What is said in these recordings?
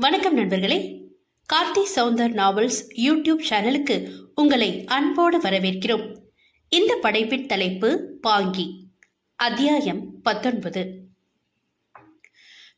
வணக்கம் நண்பர்களே. Karthi Soundar novels YouTube சேனலுக்கு உங்களை அன்போடு வரவேற்கிறோம். இந்த படைப்பின் தலைப்பு பாங்கி. அத்தியாயம் பத்தொன்பது.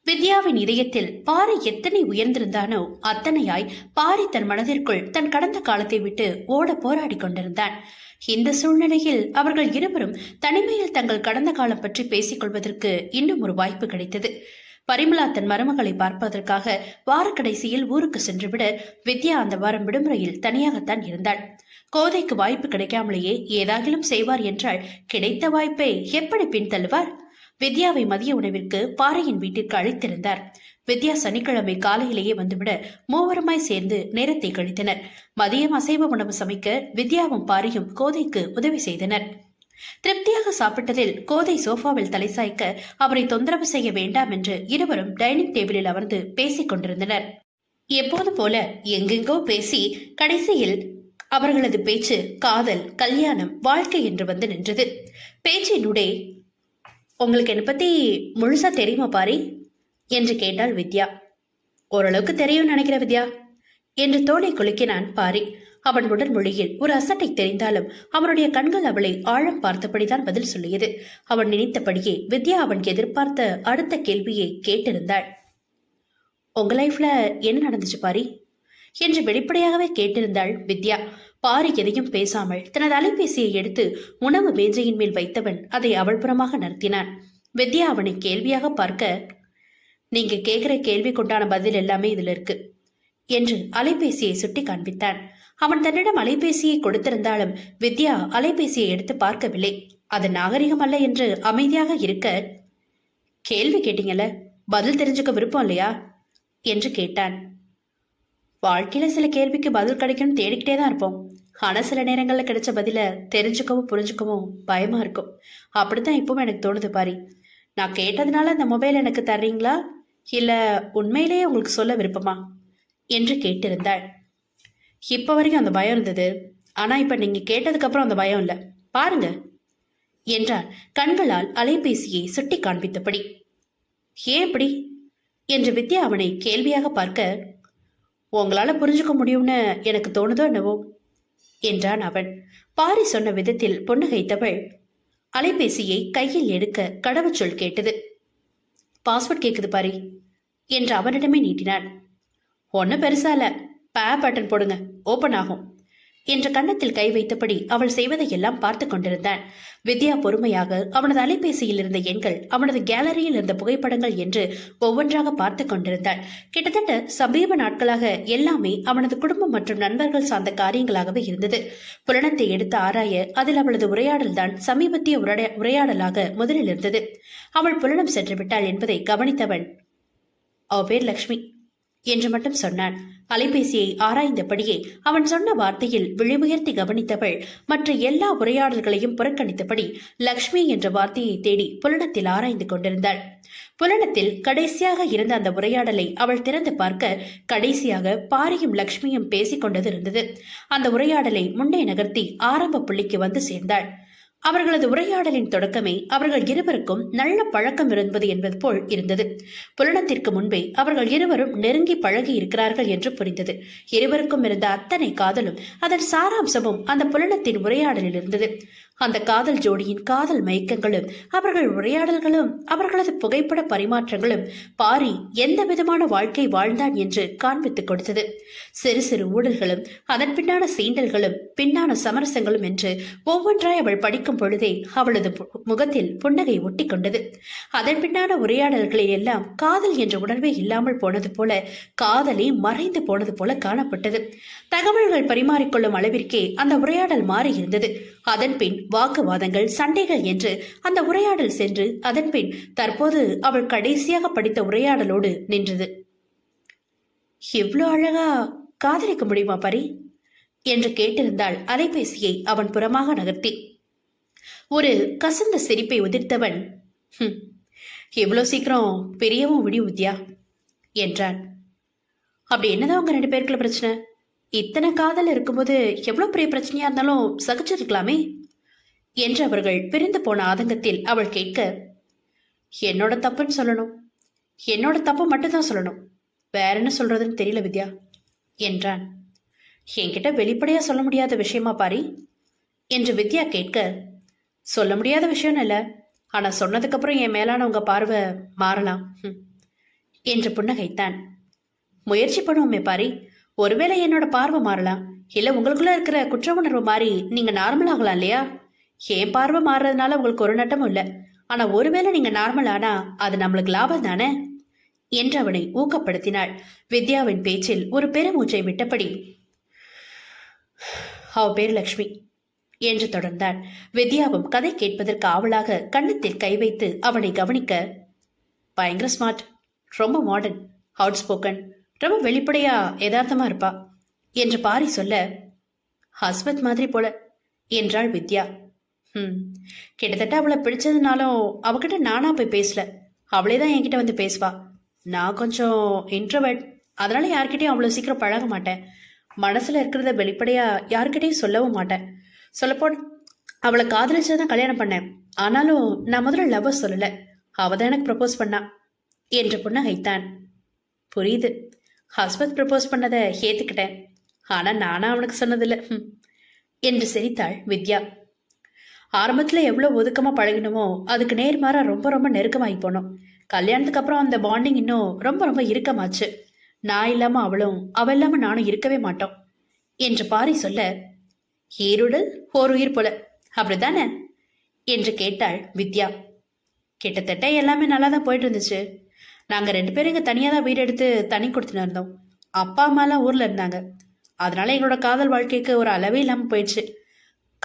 வித்யாவின் இதயத்தில் பாரி எத்தனை உயர்ந்திருந்தானோ அத்தனையாய் பாரி தன் மனதிற்குள் தன் கடந்த காலத்தை விட்டு ஓட போராடி கொண்டிருந்தான். இந்த சூழ்நிலையில் அவர்கள் இருவரும் தனிமையில் தங்கள் கடந்த காலம் பற்றி பேசிக் கொள்வதற்கு இன்னும் ஒரு வாய்ப்பு கிடைத்தது. பரிமளா தன் மருமகளை பார்ப்பதற்காக வார கடைசியில் ஊருக்கு சென்றுவிட வித்யா அந்த வாரம் விடுமுறையில் தனியாகத்தான் இருந்தாள். கோதைக்கு வாய்ப்பு கிடைக்காமலேயே ஏதாகிலும் செய்வார் என்றால் கிடைத்த வாய்ப்பை எப்படி பின்தள்ளுவார்? வித்யாவை மதிய உணவிற்கு பாறையின் வீட்டிற்கு அழைத்திருந்தார். வித்யா சனிக்கிழமை காலையிலேயே வந்துவிட மூவருமாய் சேர்ந்து நேரத்தை கழித்தனர். மதியம் அசைவ உணவு சமைக்க வித்யாவும் பாரியும் கோதைக்கு உதவி செய்தனர். திருப்தியாக சாப்பிட்டதில் கோதை சோஃபாவில் தலை சாய்க்க அவரை தொந்தரவு செய்ய வேண்டாம் என்று இருவரும் டைனிங் டேபிளில் அமர்ந்து பேசிக் கொண்டிருந்தனர். எப்போது போல எங்கெங்கோ பேசி கடைசியில் அவர்களது பேச்சு காதல் கல்யாணம் வாழ்க்கை என்று வந்து நின்றது. பேச்சினுடே உங்களுக்கு என்னை பத்தி முழுசா தெரியுமா பாரி? என்று கேட்டாள் வித்யா. ஓரளவுக்கு தெரியும் நினைக்கிற வித்யா? என்று தோலை குலுக்கினான் பாரி. அவன் உடல் மொழியில் ஒரு அசட்டை தெரிந்தாலும் அவனுடைய கண்கள் அவளை ஆழம் பார்த்தபடிதான் பதில் சொல்லியது. அவன் நினைத்தபடியே வித்யா அவன் எதிர்பார்த்த அடுத்த கேள்வியை கேட்டிருந்தாள். உங்க லைஃப்ல என்ன நடந்துச்சு பாரி? என்று வெளிப்படையாகவே கேட்டிருந்தாள் வித்யா. பாரி எதையும் பேசாமல் தனது அலைபேசியை எடுத்து உணவு மேஜையின் மேல் வைத்தவன் அதை அவள் புறமாக வித்யா அவனை கேள்வியாக பார்க்க நீங்க கேட்கிற கேள்விக்குண்டான பதில் எல்லாமே இதுல இருக்கு என்று அலைபேசியை சுட்டி காண்பித்தான் அவன் தன்னிடம் அலைபேசியை கொடுத்திருந்தாலும் வித்யா அலைபேசியை எடுத்து பார்க்கவில்லை. அது நாகரிகம் அல்ல என்று அமைதியாக இருக்க கேள்வி கேட்டீங்கல்ல? பதில் தெரிஞ்சுக்க விருப்பம் இல்லையா? என்று கேட்டான். வாழ்க்கையில சில கேள்விக்கு பதில் கிடைக்கும்னு தேடிக்கிட்டே தான் இருப்போம். ஆனா சில நேரங்களில் கிடைச்ச பதில தெரிஞ்சுக்கவும் புரிஞ்சுக்கவும் பயமா இருக்கும். அப்படித்தான் இப்பவும் எனக்கு தோணுது பாரி. நான் கேட்டதுனால அந்த மொபைல் எனக்கு தர்றீங்களா? இல்ல உண்மையிலேயே உங்களுக்கு சொல்ல விருப்பமா? என்று கேட்டிருந்தாள். இப்போ வரைக்கும் அந்த பயம் இருந்தது. ஆனால் இப்போ நீங்கள் கேட்டதுக்கப்புறம் அந்த பயம் இல்லை. பாருங்க. என்றார் கண்களால் அலைபேசியை சுட்டி காண்பித்தபடி. ஏன் இப்படி? என்று வித்யா அவனை கேள்வியாக பார்க்க உங்களால் புரிஞ்சுக்க முடியும்னு எனக்கு தோணுதோ என்னவோ? என்றான் அவன். பாரி சொன்ன விதத்தில் புன்னகைத்தவள் அலைபேசியை கையில் எடுக்க கடவுச்சொல் கேட்டது. பாஸ்வேர்ட் கேட்குது பாரி என்று அவனிடமே நீட்டினான். ஒன்றும் பெருசா இல்லை. பே பட்டன் போடுங்க. ஓபன் ஆகும். என்ற கன்னத்தில் கை வைத்தபடி அவள் செய்வதையெல்லாம் பார்த்து கொண்டிருந்தான். வித்யா பொறுமையாக அவனது அலைபேசியில் இருந்த எண்கள் அவனது கேலரியில் இருந்த புகைப்படங்கள் என்று ஒவ்வொன்றாக பார்த்து கொண்டிருந்தாள் கிட்டத்தட்ட சமீப நாட்களாக எல்லாமே அவனது குடும்பம் மற்றும் நண்பர்கள் சார்ந்த காரியங்களாகவே இருந்தது. புலனத்தை எடுத்து ஆராய அதில் அவளது உரையாடல்தான் சமீபத்திய உரையாடலாக முதலில் இருந்தது. அவள் புலனம் சென்று விட்டாள் என்பதை கவனித்தவன் அவ பேர் லக்ஷ்மி. என்று மட்டும் சொன்னான். அலைபேசியை ஆராய்ந்தபடியே அவன் சொன்ன வார்த்தையில் விழிமுயர்த்தி கவனித்தவள் மற்ற எல்லா உரையாடல்களையும் புறக்கணித்தபடி லக்ஷ்மி என்ற வார்த்தையை தேடி புலனத்தில் ஆராய்ந்து கொண்டிருந்தாள். புலனத்தில் கடைசியாக இருந்த அந்த உரையாடலை அவள் திறந்து பார்க்க கடைசியாக பாரியும் லக்ஷ்மியும் பேசிக் கொண்டது இருந்தது. அந்த உரையாடலை முன்னே நகர்த்தி ஆரம்ப புள்ளிக்கு வந்து சேர்ந்தாள். அவர்களது உரையாடலின் தொடக்கமே அவர்கள் இருவருக்கும் நல்ல பழக்கம் இருந்தது என்பது போல் இருந்தது. புலனத்திற்கு முன்பே அவர்கள் இருவரும் நெருங்கி பழகி இருக்கிறார்கள் என்று புரிந்தது. இருவருக்கும் இருந்த அத்தனை காதலும் அதன் சாராம்சமும் அந்த புலனத்தின் உரையாடலில் இருந்தது. அந்த காதல் ஜோடியின் காதல் மயக்கங்களும் அவர்கள் உரையாடல்களும் அவர்களது புகைப்பட பரிமாற்றங்களும் பாரி எந்த விதமான வாழ்க்கை வாழ்ந்தான் என்று காண்பித்துக் கொடுத்தது. சிறு சிறு ஊழல்களும் அதன் பின்னான சீண்டல்களும் பின்னான சமரசங்களும் என்று ஒவ்வொன்றாய் அவள் படிக்கும் பொழுதே அவளது பு- முகத்தில் புன்னகை ஒட்டி கொண்டது. அதன் பின்னான உரையாடல்களில் எல்லாம் காதல் என்ற உணர்வே இல்லாமல் போனது போல காதலே மறைந்து போனது போல காணப்பட்டது. தகவல்கள் பரிமாறிக்கொள்ளும் அளவிற்கே அந்த உரையாடல் மாறி இருந்தது அதன் பின் வாக்குவாதங்கள் சண்டைகள் என்று அந்த உரையாடல் சென்று அதன்பின் தற்போது அவள் கடைசியாக படித்த உரையாடலோடு நின்றது. இவ்வளோ அழகா காதலிக்க முடியுமா பரி? என்று கேட்டிருந்தாள் அலைபேசியை அவன் புறமாக நகர்த்தி. ஒரு கசந்த சிரிப்பை உதிர்த்தவன் எவ்வளோ சீக்கிரம் பெரியவும் விடியும் வித்யா என்றான். அப்படி என்னதான் உங்க ரெண்டு பேருக்குள்ள பிரச்சனை? இத்தனை காதல் இருக்கும்போது எவ்வளோ பெரிய பிரச்சனையா இருந்தாலும் சகிச்சிருக்கலாமே. என்று அவர்கள் பிரிந்து போன ஆதங்கத்தில் அவள் கேட்க என்னோட தப்புன்னு சொல்லணும். என்னோட தப்பு மட்டும்தான் சொல்லணும். வேற என்ன சொல்றதுன்னு தெரியல வித்யா என்றான். என்கிட்ட வெளிப்படையா சொல்ல முடியாத விஷயமா பாரி? என்று வித்யா கேட்க சொல்ல முடியாத விஷயம் இல்லை. ஆனா சொன்னதுக்கு அப்புறம் என் மேலான உங்க பார்வை மாறலாம். ம். என்று புன்னகைத்தான். முயற்சி பண்ணுவோமே பாரி. ஒருவேளை என்னோட பார்வை மாறலாம். இல்ல உங்களுக்குள்ள இருக்கிற குற்ற உணர்வு மாறி நீங்க நார்மல் ஆகலாம் இல்லையா? என் பார்வை மாறுறதுனால உங்களுக்கு ஒரு நட்டமும் இல்லை. ஆனா ஒருவேளை நீங்க நார்மல் ஆனா அது நம்மளுக்கு லாபம் தானே? என்று அவனை ஊக்கப்படுத்தினாள். வித்யாவின் பேச்சில் ஒரு பெருமூச்சை விட்டபடி அவ பேர் லக்ஷ்மி என்று தொடர்ந்தாள். வித்யாவும் கதை கேட்பதற்கு ஆவலாக கண்ணத்தில் கை வைத்து அவனை கவனிக்க பயங்கர ஸ்மார்ட் ரொம்ப மாடர்ன் அவுட் ஸ்போக்கன் ரொம்ப வெளிப்படையா யதார்த்தமா இருப்பா என்று பாரி சொல்ல ஹஸ்பத் மாதிரி போல என்றாள் வித்யா. ம் கிட்டத்தட்ட அவளை பிடிச்சதுனாலும் அவகிட்ட நானா போய் பேசல. அவளே தான் என்கிட்ட வந்து பேசுவா. நான் கொஞ்சம் இன்ட்ரவர்ட் அதனால யார்கிட்டயும் அவ்வளோ சீக்கிரம் பழக மாட்டேன். மனசுல இருக்கிறத வெளிப்படையா யார்கிட்டயும் சொல்லவும் மாட்டேன். சொல்லப்போ அவளை காதலிச்சு தான் கல்யாணம் பண்ணேன். ஆனாலும் நான் முதல்ல லவ் சொல்லல. அவ தான் எனக்கு ப்ரப்போஸ் பண்ணா. என்று ஹைத்தான் புரியுது. ஹஸ்பண்ட் ப்ரப்போஸ் பண்ணதை ஏத்துக்கிட்டேன். ஆனா நானா அவனுக்கு சொன்னதில்லை. என்று சிரித்தாள் வித்யா. ஆரம்பத்தில் எவ்வளோ ஒதுக்கமாக பழகினோமோ அதுக்கு நேர்மாறா ரொம்ப ரொம்ப நெருக்கமாகி போனோம். கல்யாணத்துக்கு அப்புறம் அந்த பாண்டிங் இன்னும் ரொம்ப ரொம்ப இறுக்கமாச்சு. நான் இல்லாமல் அவளும் அவள் இல்லாமல் நானும் இருக்கவே மாட்டோம் என்று பாரி சொல்ல ஈருடல் ஓர் உயிர் போல அப்படிதானே என்று கேட்டாள் வித்யா. கிட்டத்தட்ட எல்லாமே நல்லா தான் போயிட்டு இருந்துச்சு நாங்கள் ரெண்டு பேரும் இங்கே தனியாக தான் வீடு எடுத்து தனி கொடுத்துன்னு இருந்தோம். அப்பா அம்மாலாம் ஊரில் இருந்தாங்க. அதனால எங்களோட காதல் வாழ்க்கைக்கு ஒரு அளவே இல்லாமல் போயிடுச்சு.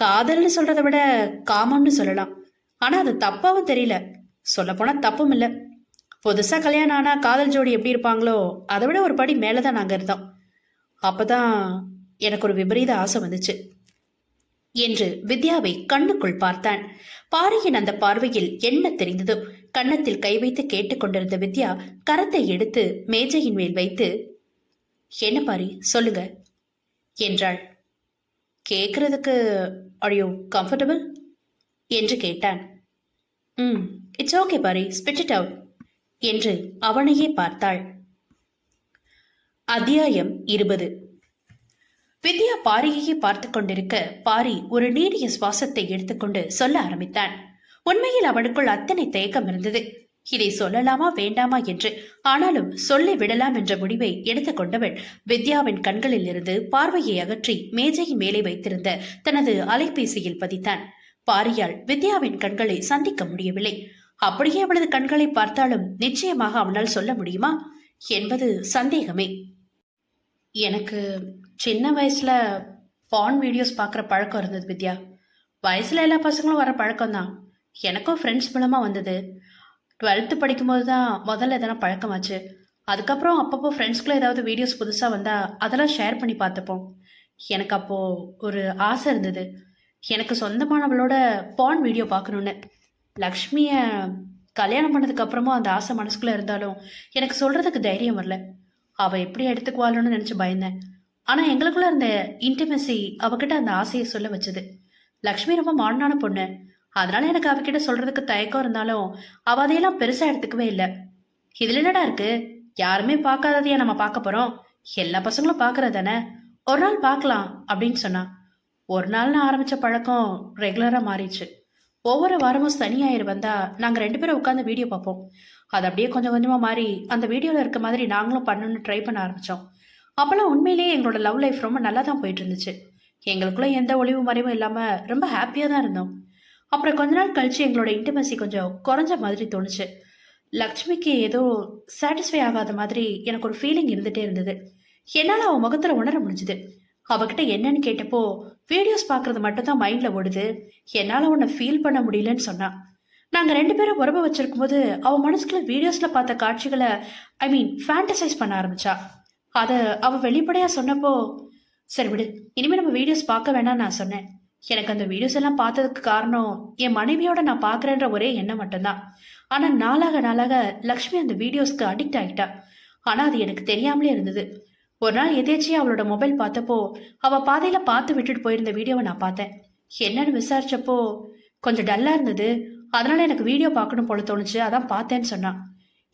காதல்னு சொல்றதை விட காமம்னு சொல்லலாம். ஆனா அது தப்பாவும் தெரியல. சொல்லப்போனால் தப்பும் இல்லை. புதுசா கல்யாணம் ஆனா காதல் ஜோடி எப்படி இருப்பாங்களோ அதை விட ஒரு படி மேலதான் நாங்க இருந்தோம். அப்பதான் எனக்கு ஒரு விபரீத ஆசை வந்துச்சு. என்று வித்யாவை கண்ணுக்குள் பார்த்தான். பாரியின் அந்த பார்வையில் என்ன தெரிந்ததோ கன்னத்தில் கை வைத்து கேட்டுக்கொண்டிருந்த வித்யா கரத்தை எடுத்து மேஜையின் மேல் வைத்து என்ன பாரி சொல்லுங்க. என்றாள். கேட்கறதுக்கு ஆர் யூ கம்ஃபர்டபுள் என்று கேட்டான். ம் it's okay Paari spit it out என்று அவனையே பார்த்தாள். அத்தியாயம் இருபது. வித்யா பாரியையே பார்த்து கொண்டிருக்க பாரி ஒரு நீடிய சுவாசத்தை எடுத்துக்கொண்டு சொல்ல ஆரம்பித்தான். உண்மையில் அவனுக்குள் அத்தனை தயக்கம் இருந்தது. இதை சொல்லலாமா வேண்டாமா என்று. ஆனாலும் சொல்லி விடலாம் என்ற முடிவை எடுத்துக்கொண்டவள் வித்யாவின் கண்களில் இருந்து பார்வையை அகற்றி மேஜையின் மேலே வைத்திருந்த தனது அலைபேசியில் பதித்தான். பாரியால் வித்யாவின் கண்களை சந்திக்க முடியவில்லை. அப்படியே அவளது கண்களை பார்த்தாலும் நிச்சயமாக அவனால் சொல்ல முடியுமா? என்பது சந்தேகமே. எனக்கு சின்ன வயசுல பான் வீடியோஸ் பார்க்குற பழக்கம் இருந்தது வித்யா. வயசுல எல்லா பசங்களும் வர பழக்கம் தான் எனக்கும் ஃப்ரெண்ட்ஸ் மூலமா வந்தது. டுவெல்த்து படிக்கும்போது தான் முதல்ல எதனா பழக்கமாச்சு. அதுக்கப்புறம் அப்பப்போ ஃப்ரெண்ட்ஸ்குள்ளே ஏதாவது வீடியோஸ் புதுசாக வந்தால் அதெல்லாம் ஷேர் பண்ணி பார்த்துப்போம். எனக்கு அப்போது ஒரு ஆசை இருந்தது. எனக்கு சொந்தமானவளோட பான் வீடியோ பார்க்கணுன்னு லக்ஷ்மியை கல்யாணம் பண்ணதுக்கப்புறமும் அந்த ஆசை மனசுக்குள்ளே இருந்தாலும் எனக்கு சொல்கிறதுக்கு தைரியம் வரல. அவள் எப்படி எடுத்துக்குவாளோன்னு நினச்சி பயந்தேன். ஆனால் எங்களுக்குள்ளே இருந்த இன்டிமெசி அவகிட்ட அந்த ஆசையை சொல்ல வச்சது. லக்ஷ்மி ரொம்ப மாடனான பொண்ணு. அதனால எனக்கு அவகிட்ட சொல்றதுக்கு தயக்கம் இருந்தாலும் அவ அதையெல்லாம் பெருசா எடுத்துக்கவே இல்லை. இதுல என்னடா இருக்கு? யாருமே பார்க்காததையா நம்ம பார்க்க போறோம்? எல்லா பசங்களும் பார்க்கறது தானே? ஒரு நாள் பார்க்கலாம் அப்படின்னு சொன்னா. ஒரு நாள்னு ஆரம்பிச்ச பழக்கம் ரெகுலரா மாறிடுச்சு. ஒவ்வொரு வாரமும் சனி ஞாயிறு வந்தா நாங்க ரெண்டு பேரும் உட்காந்து வீடியோ பார்ப்போம். அது அப்படியே கொஞ்சம் கொஞ்சமா மாறி அந்த வீடியோல இருக்க மாதிரி நாங்களும் பண்ணணும்னு ட்ரை பண்ண ஆரம்பிச்சோம். அப்பெல்லாம் உண்மையிலேயே எங்களோட லவ் லைஃப் ரொம்ப நல்லா தான் போயிட்டு இருந்துச்சு. எங்களுக்குள்ள எந்த ஒளிவு மறைவும் இல்லாம ரொம்ப ஹாப்பியா தான் இருந்தோம். அப்புறம் கொஞ்ச நாள் கழிச்சு எங்களோட இன்டிமசி கொஞ்சம் குறைஞ்ச மாதிரி தோணுச்சு. லக்ஷ்மிக்கு ஏதோ சாட்டிஸ்ஃபை ஆகாத மாதிரி எனக்கு ஒரு ஃபீலிங் இருந்துகிட்டே இருந்தது. என்னால் அவன் முகத்தில் உணர முடிஞ்சுது. அவகிட்ட என்னன்னு கேட்டப்போ வீடியோஸ் பார்க்கறது மட்டும் தான் மைண்டில் ஓடுது. என்னால் உன்னை ஃபீல் பண்ண முடியலன்னு சொன்னான் நாங்கள் ரெண்டு பேரும் உறவு வச்சிருக்கும் போது அவன் மனசுக்குள்ள வீடியோஸில் பார்த்த காட்சிகளை ஐ மீன் ஃபேண்டசைஸ் பண்ண ஆரம்பிச்சா. அதை அவள் வெளிப்படையாக சொன்னப்போ சரி விடு இனிமேல் நம்ம வீடியோஸ் பார்க்க வேணாம்னு நான் சொன்னேன். எனக்கு அந்த வீடியோஸ் எல்லாம் பார்த்ததுக்கு காரணம் என் மனைவியோட நான் பார்க்குறேன்ற ஒரே எண்ணம் மட்டும்தான். ஆனால் நாளாக நாளாக லக்ஷ்மி அந்த வீடியோஸ்க்கு அடிக்ட் ஆகிட்டா ஆனால் அது எனக்கு தெரியாமலே இருந்தது. ஒரு நாள் எதேச்சியா அவளோட மொபைல் பார்த்தப்போ அவ பாதையில பார்த்து விட்டுட்டு போயிருந்த வீடியோவை நான் பார்த்தேன். என்னன்னு விசாரிச்சப்போ கொஞ்சம் டல்லா இருந்தது. அதனால எனக்கு வீடியோ பார்க்கணும் போல தோணுச்சு. அதான் பார்த்தேன்னு சொன்னான்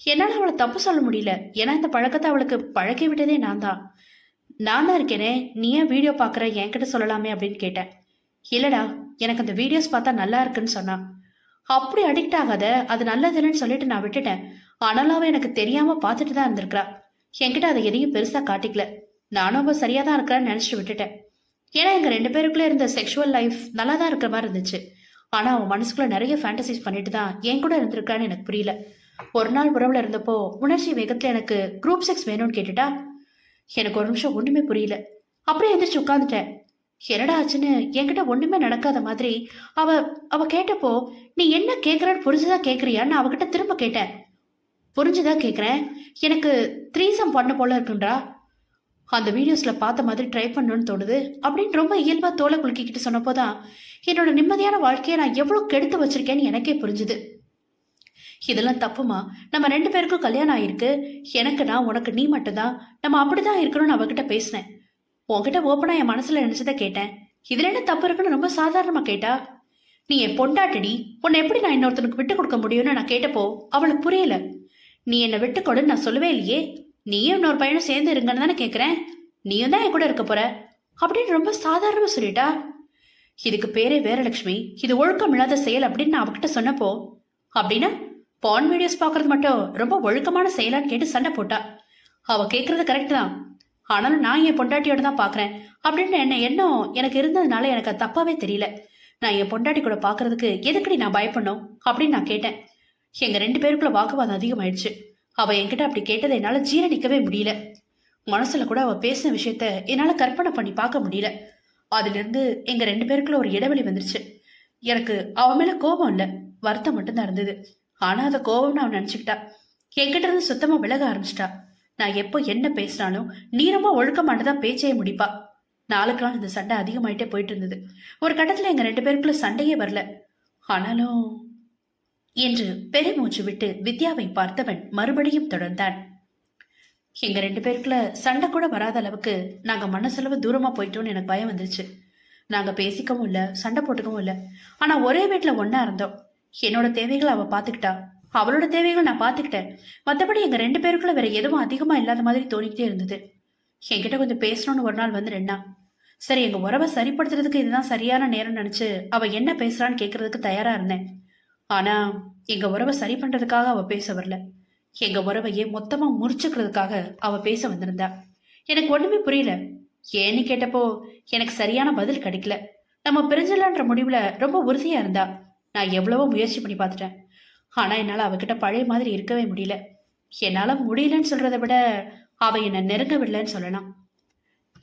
என்னால் அவளை தப்பு சொல்ல முடியல. ஏன்னா இந்த பழக்கத்தை அவளுக்கு பழக்கி விட்டதே நான் தான். நான் தான் இருக்கேனே நீ ஏன் வீடியோ பார்க்குற என்கிட்ட சொல்லலாமே அப்படின்னு கேட்டேன். இல்லடா எனக்கு அந்த வீடியோஸ் பார்த்தா நல்லா இருக்குன்னு சொன்னான் அப்படி அடிக்ட் ஆகாத அது நல்லது இல்லைன்னு சொல்லிட்டு நான் விட்டுட்டேன். ஆனாலும் அவன் எனக்கு தெரியாம பார்த்துட்டு தான் இருந்திருக்கிறா என்கிட்ட அதை எதையும் பெருசா காட்டிக்கல. நானும் அவ சரியா தான் இருக்கிறான்னு நினைச்சிட்டு விட்டுட்டேன். ஏன்னா எங்க ரெண்டு பேருக்குள்ள இருந்த செக்ஷுவல் லைஃப் நல்லா தான் இருக்கிற மாதிரி இருந்துச்சு. ஆனா அவன் மனசுக்குள்ள நிறைய ஃபேண்டசைஸ் பண்ணிட்டு தான் என் கூட இருந்திருக்கான்னு எனக்கு புரியல. ஒரு நாள் உறவுல இருந்தப்போ உணர்ச்சி வேகத்துல எனக்கு குரூப் செக்ஸ் வேணும்னு கேட்டுட்டா? எனக்கு ஒரு நிமிஷம் ஒண்ணுமே புரியல. அப்படியே எந்திரிச்சு உட்காந்துட்டேன் என்னடா ஆச்சுன்னு என்கிட்ட ஒண்ணுமே நடக்காத மாதிரி அவ அவ கேட்டப்போ நீ என்ன கேக்குறன்னு புரிஞ்சுதா கேக்குறியான்னு அவகிட்ட திரும்ப கேட்டேன். புரிஞ்சுதா கேக்குறேன்? எனக்கு த்ரீசம் பண்ண போல இருக்குன்றா? அந்த வீடியோஸ்ல பார்த்த மாதிரி ட்ரை பண்ணணும்னு தோணுது. அப்படின்னு ரொம்ப இயல்பா தோலை குலுக்கிக்கிட்டு சொன்னப்போதான் என்னோட நிம்மதியான வாழ்க்கையை நான் எவ்வளவு கெடுத்து வச்சிருக்கேன்னு எனக்கே புரிஞ்சுது. இதெல்லாம் தப்புமா? நம்ம ரெண்டு பேருக்கும் கல்யாணம் ஆயிருக்கு. எனக்கு நான் உனக்கு நீ மட்டும்தான். நம்ம அப்படிதான் இருக்கணும்னு அவகிட்ட பேசினேன். உன்கிட்ட ஓப்பனா என் மனசுல நினைச்சதை கேட்டேன். இதுல என்ன தப்பு இருக்குன்னு ரொம்ப சாதாரணமா கேட்டா? நீ என் பொண்டாட்டடி உன்னை எப்படி நான் இன்னொருத்தனுக்கு விட்டு கொடுக்க முடியும்னு நான் கேட்டப்போ அவளுக்கு புரியல. நீ என்னை விட்டு கொடுன்னு நான் சொல்லவே இல்லையே. நீயும் இன்னொரு பையனும் சேர்ந்து இருங்கன்னு தானே கேட்குறேன் நீயும் தான் என் கூட இருக்க போற. அப்படின்னு ரொம்ப சாதாரணமா சொல்லிட்டா. இதுக்கு பேரே வேறலட்சுமி இது ஒழுக்கம் இல்லாத செயல் அப்படின்னு நான் அவகிட்ட சொன்னப்போ அப்படின்னா பான் வீடியோஸ் பார்க்கறது மட்டும் ரொம்ப ஒழுக்கமான செயலான்னு கேட்டு சண்டை போட்டா. அவ கேட்கறது கரெக்ட் தான். ஆனாலும் நான் என் பொண்டாட்டியோட தான் பார்க்குறேன் அப்படின்னு என்ன எண்ணம் எனக்கு இருந்ததுனால எனக்கு அது தப்பாவே தெரியல. நான் என் பொண்டாட்டி கூட பார்க்கறதுக்கு எதுக்குடி நான் பயப்படணும்? அப்படின்னு நான் கேட்டேன். எங்க ரெண்டு பேருக்குள்ள வாக்குவாதம் அதிகமாயிடுச்சு. அவ என்கிட்ட அப்படி கேட்டதை என்னால ஜீரணிக்கவே முடியல. மனசுல கூட அவ பேசின விஷயத்த என்னால கற்பனை பண்ணி பார்க்க முடியல. அதுலேருந்து எங்கள் எங்க ரெண்டு பேருக்குள்ள ஒரு இடைவெளி வந்துருச்சு. எனக்கு அவ மேல கோபம் இல்ல. வருத்தம் மட்டும்தான் இருந்தது. ஆனா அத கோபம்னு அவன் நினைச்சுக்கிட்டா. என்கிட்ட இருந்து சுத்தமா விலக ஆரம்பிச்சிட்டா. நான் எப்போ என்ன பேசினாலும் நீ ரொம்ப ஒழுக்கமானதா பேச்சையே முடிப்பா. நாளுக்கு நாள் இந்த சண்டை அதிகமாயிட்டே போயிட்டு இருந்தது ஒரு கட்டத்துல எங்க ரெண்டு பேருக்குள்ள சண்டையே வரல. ஆனாலும் என்று பெருமூச்சு விட்டு வித்யாவை பார்த்தவன் மறுபடியும் தொடர்ந்தான். எங்க ரெண்டு பேருக்குள்ள சண்டை கூட வராத அளவுக்கு நாங்க மனசளவு தூரமா போயிட்டோம்னு எனக்கு பயம் வந்துருச்சு. நாங்க பேசிக்கவும் இல்ல சண்டை போட்டுக்கவும் இல்ல. ஆனா ஒரே வீட்டுல ஒன்னா இருந்தோம். என்னோட தேவைகளை அவ பாத்துக்கிட்டா. அவளோட தேவைகளை நான் பாத்துக்கிட்டேன் மற்றபடி எங்க ரெண்டு பேருக்குள்ள வேற எதுவும் அதிகமா இல்லாத மாதிரி தோணிக்கிட்டே இருந்தது. என்கிட்ட கொஞ்சம் பேசணும்னு ஒரு நாள் வந்து ரெண்டா சரி எங்க உறவை சரிப்படுத்துறதுக்கு இதுதான் சரியான நேரம் நினைச்சு அவ என்ன பேசுறான்னு கேட்கறதுக்கு தயாரா இருந்தேன். ஆனா எங்க உறவை சரி பண்றதுக்காக அவ பேச வரல. எங்க உறவையே மொத்தமா முறிச்சுக்கிறதுக்காக அவ பேச வந்திருந்தா. எனக்கு ஒண்ணுமே புரியல. ஏன்னு கேட்டப்போ எனக்கு சரியான பதில் கிடைக்கல. நம்ம பிரிஞ்சலான்ற முடிவுல ரொம்ப உறுதியா இருந்தா நான் எவ்வளவோ முயற்சி பண்ணி பார்த்துட்டேன். ஆனால் என்னால் அவகிட்ட பழைய மாதிரி இருக்கவே முடியல. என்னால் முடியலன்னு சொல்றதை விட அவ என்னை நெருங்கவில்லைன்னு சொல்லலாம்.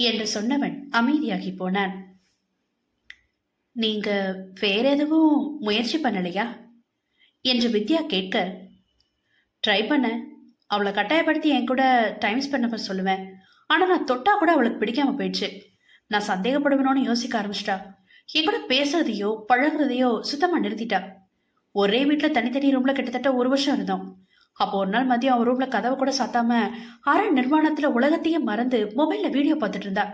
என்று சொன்னவன் அமைதியாகி போனான். நீங்க வேற எதுவும் முயற்சி பண்ணலையா? என்று வித்யா கேட்க ட்ரை பண்ண. அவளை கட்டாயப்படுத்தி என் கூட டைம் ஸ்பெண்ட் பண்ண சொல்லுவேன். ஆனால் நான் தொட்டா கூட அவளுக்கு பிடிக்காம போயிடுச்சு. நான் சந்தேகப்படுவேணும்னு யோசிக்க ஆரம்பிச்சிட்டா. என் கூட பேசுறதையோ பழகுறதையோ சுத்தமாக நிறுத்திட்டா. ஒரே வீட்டில் தனித்தனி ரூம்ல கிட்டத்தட்ட ஒரு வருஷம் இருந்தோம். அப்போ ஒரு நாள் மதியம் அவன் ரூம்ல கதவை கூட சாத்தாம அரை நிர்மாணத்துல உலகத்தையே மறந்து மொபைல்ல வீடியோ பார்த்துட்டு இருந்தா.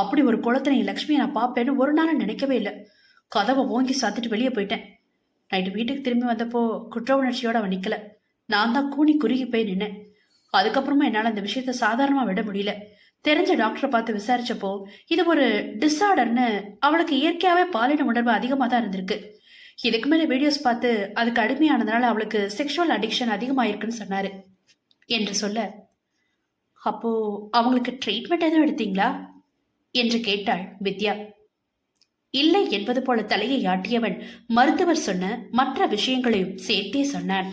அப்படி ஒரு குளத்தினை லக்ஷ்மியை நான் பார்ப்பேன்னு ஒரு நாள் நினைக்கவே இல்லை. கதவை ஓங்கி சாத்திட்டு வெளியே போயிட்டேன். நைட்டு வீட்டுக்கு திரும்பி வந்தப்போ குற்ற உணர்ச்சியோட அவன் நிக்கல. நான் தான் கூனி குறுகி போய் நின்னேன். அதுக்கப்புறமா என்னால் அந்த விஷயத்த சாதாரணமாக விட முடியல. தெரிஞ்ச டாக்டரை பார்த்து விசாரிச்சப்போ இது ஒரு டிஸார்டர்னு அவளுக்கு இயற்கையாகவே பாலின உணர்வு அதிகமாக தான் இருந்திருக்கு. இதுக்கு மேலே வீடியோஸ் பார்த்து அதுக்கு அடிமையானதுனால அவளுக்கு செக்ஷுவல் அடிக்ஷன் அதிகமாயிருக்குன்னு சொன்னாரு. என்று சொல்ல அப்போ அவங்களுக்கு ட்ரீட்மெண்ட் எதுவும் எடுத்தீங்களா? என்று கேட்டாள் வித்யா. இல்லை என்பது போல தலையை ஆட்டியவன் மருத்துவர் சொன்ன மற்ற விஷயங்களையும் சேர்த்தே சொன்னான்.